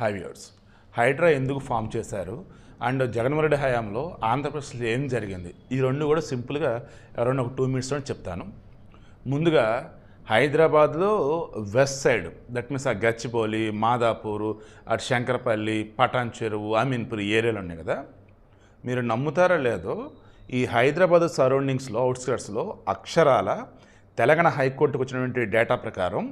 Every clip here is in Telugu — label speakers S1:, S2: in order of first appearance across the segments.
S1: హై వ్యూర్స్ హైడ్రా ఎందుకు ఫామ్ చేశారు? అండ్ జగన్మోహన్ రెడ్డి హయాంలో ఆంధ్రప్రదేశ్లో ఏం జరిగింది? ఈ రెండు కూడా సింపుల్గా అరౌండ్ ఒక టూ మినిట్స్లో చెప్తాను. ముందుగా హైదరాబాద్లో వెస్ట్ సైడ్ దట్ మీన్స్ ఆ గచ్చిబౌలి మాదాపూర్ అటు శంకరపల్లి పటాన్ చెరువు అమీన్పూర్ ఏరియాలు ఉన్నాయి కదా? మీరు నమ్ముతారో లేదో ఈ హైదరాబాద్ సరౌండింగ్స్లో అవుట్స్కర్ట్స్లో అక్షరాల తెలంగాణ హైకోర్టుకు వచ్చినటువంటి డేటా ప్రకారం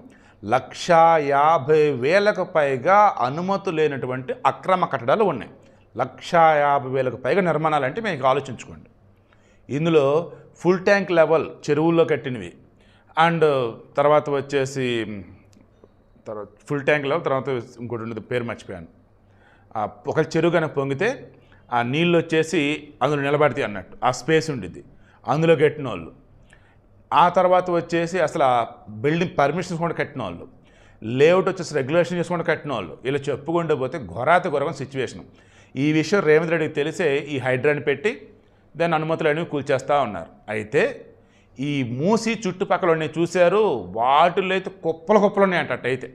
S1: లక్షా యాభై వేలకు పైగా అనుమతు లేనటువంటి అక్రమ కట్టడాలు ఉన్నాయి. లక్షా యాభై వేలకు పైగా నిర్మాణాలు అంటే మీకు ఆలోచించుకోండి. ఇందులో ఫుల్ ట్యాంక్ లెవెల్ చెరువుల్లో కట్టినవి. అండ్ తర్వాత వచ్చేసి తర్వాత ఫుల్ ట్యాంక్ లెవెల్ తర్వాత ఇంకోటి ఉండదు పేరు మర్చిపోయాను. ఒక చెరువు కనుక పొంగితే ఆ నీళ్ళు వచ్చేసి అందులో నిలబడితే అన్నట్టు. ఆ స్పేస్ ఉండిద్ది. అందులో కట్టిన వాళ్ళు ఆ తర్వాత వచ్చేసి అసలు ఆ బిల్డింగ్ పర్మిషన్స్ కూడా కట్టిన వాళ్ళు. లేఅవుట్ వచ్చేసి రెగ్యులేషన్ చేసుకుంటూ కట్టిన వాళ్ళు. ఇలా చెప్పుకుంటూ పోతే ఘోరాత ఘోరమైన సిచ్యువేషన్. ఈ విషయం రేవంత్ రెడ్డికి తెలిసే ఈ హైడ్రాని పెట్టి దాని అనుమతులు అనేవి కూల్చేస్తూ ఉన్నారు. అయితే ఈ మూసి చుట్టుపక్కల ఉన్నాయి చూశారు. వాటిల్లో అయితే కుప్పల కుప్పలు ఉన్నాయంట అయితే.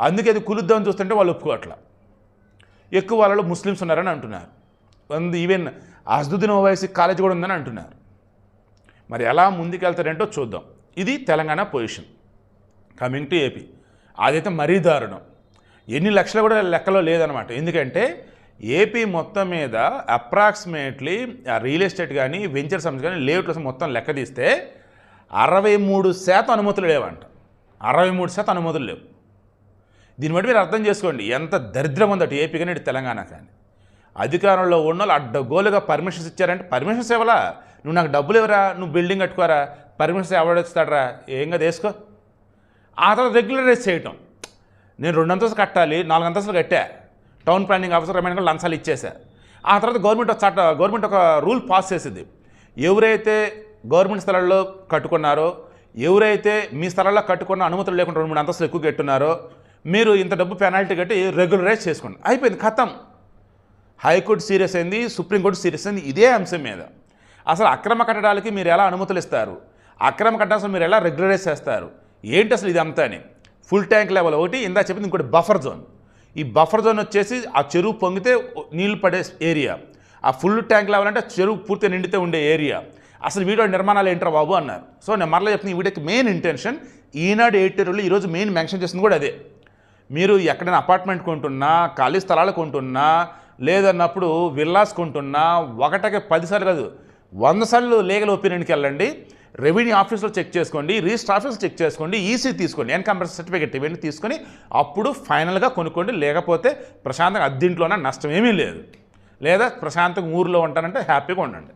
S1: అందుకే అది కులుద్దామని చూస్తుంటే వాళ్ళు ఒప్పుకోవట్లా. ఎక్కువ వాళ్ళలో ముస్లిమ్స్ ఉన్నారని అంటున్నారు. అందు ఈవెన్ అసదుద్దీన్ ఓవైసీ కాలేజ్ కూడా ఉందని అంటున్నారు. మరి ఎలా ముందుకెళ్తారంటో చూద్దాం. ఇది Telangana position. Coming to AP. అదైతే మరీ దారుణం. ఎన్ని లక్షలు కూడా లెక్కలో లేదనమాట ఎందుకంటే ఏపీ మొత్తం మీద అప్రాక్సిమేట్లీ రియల్ ఎస్టేట్ కానీ వెంచర్ సంస్థ కానీ లేఅవుట్ల మొత్తం లెక్క తీస్తే అరవై మూడు శాతం అనుమతులు లేవంట. అరవై మూడు శాతం అనుమతులు లేవు. దీన్ని బట్టి మీరు అర్థం చేసుకోండి. ఎంత దరిద్రం ఉందట ఏపీ కానీ ఇటు తెలంగాణ కానీ అధికారంలో ఉన్న వాళ్ళు అడ్డగోలుగా పర్మిషన్స్ ఇచ్చారంటే పర్మిషన్స్ ఇవ్వలా? నువ్వు నాకు డబ్బులు ఇవ్వరా? నువ్వు బిల్డింగ్ కట్టుకోరా? పర్మిషన్స్ ఎవడొస్తాడరా ఏం కదా వేసుకో. ఆ తర్వాత రెగ్యులరైజ్ చేయటం. నేను రెండు అంతస్తులు కట్టాలి నాలుగు అంతస్తులు కట్టా. టౌన్ ప్లానింగ్ ఆఫీసర్ ఏమైనా కూడా లంచాలు ఇచ్చేసా. ఆ తర్వాత గవర్నమెంట్ ఒక చట్ట గవర్నమెంట్ ఒక రూల్ పాస్ చేసింది. ఎవరైతే గవర్నమెంట్ స్థలాల్లో కట్టుకున్నారో ఎవరైతే మీ స్థలాల్లో కట్టుకున్న అనుమతులు లేకుండా రెండు మూడు అంతస్తులు ఎక్కువ కట్టున్నారో మీరు ఇంత డబ్బు పెనాల్టీ కట్టి రెగ్యులరైజ్ చేసుకోండి. అయిపోయింది ఖతం హైకోర్టు సీరియస్ అయింది సుప్రీంకోర్టు సీరియస్ అయింది ఇదే అంశం మీద. అసలు అక్రమ కట్టడాలకి మీరు ఎలా అనుమతులు ఇస్తారు? అక్రమ కట్టడాలు మీరు ఎలా రెగ్యులరైజ్ చేస్తారు? ఏంటి అసలు ఇది అంతా అని. ఫుల్ ట్యాంక్ లెవెల్ ఒకటి ఇందా చెప్పింది ఇంకోటి బఫర్ జోన్. ఈ బఫర్ జోన్ వచ్చేసి ఆ చెరువు పొంగితే నీళ్ళు పడే ఏరియా. ఆ ఫుల్ ట్యాంక్ లెవెల్ అంటే చెరువు పూర్తిగా నిండితే ఉండే ఏరియా. అసలు వీడియో నిర్మాణాలు ఏంట్రా బాబు అన్నారు. సో నేను మరలా చెప్తున్న ఈ వీడియోకి మెయిన్ ఇంటెన్షన్ ఈనాడు ఎయిటీలో ఈరోజు మెయిన్ మెన్షన్ చేసింది కూడా అదే. మీరు ఎక్కడైనా అపార్ట్మెంట్ కొంటున్నా ఖాళీ స్థలాలు కొంటున్నా లేదన్నప్పుడు విల్లాసుకుంటున్నా ఒకటకి పదిసార్లు కాదు వంద సార్లు లీగల్ ఒపీనియన్కి వెళ్ళండి రెవెన్యూ ఆఫీస్లో చెక్ చేసుకోండి రిజిస్టర్ ఆఫీస్లో చెక్ చేసుకోండి ఈసీ తీసుకోండి ఎన్కంపర్ సర్టిఫికేట్ ఇవన్నీ తీసుకొని అప్పుడు ఫైనల్గా కొనుక్కోండి లేకపోతే ప్రశాంతంగా అద్దీంట్లోనే నష్టం ఏమీ లేదు. లేదా ప్రశాంతంగా ఊర్లో ఉంటానంటే హ్యాపీగా ఉండండి.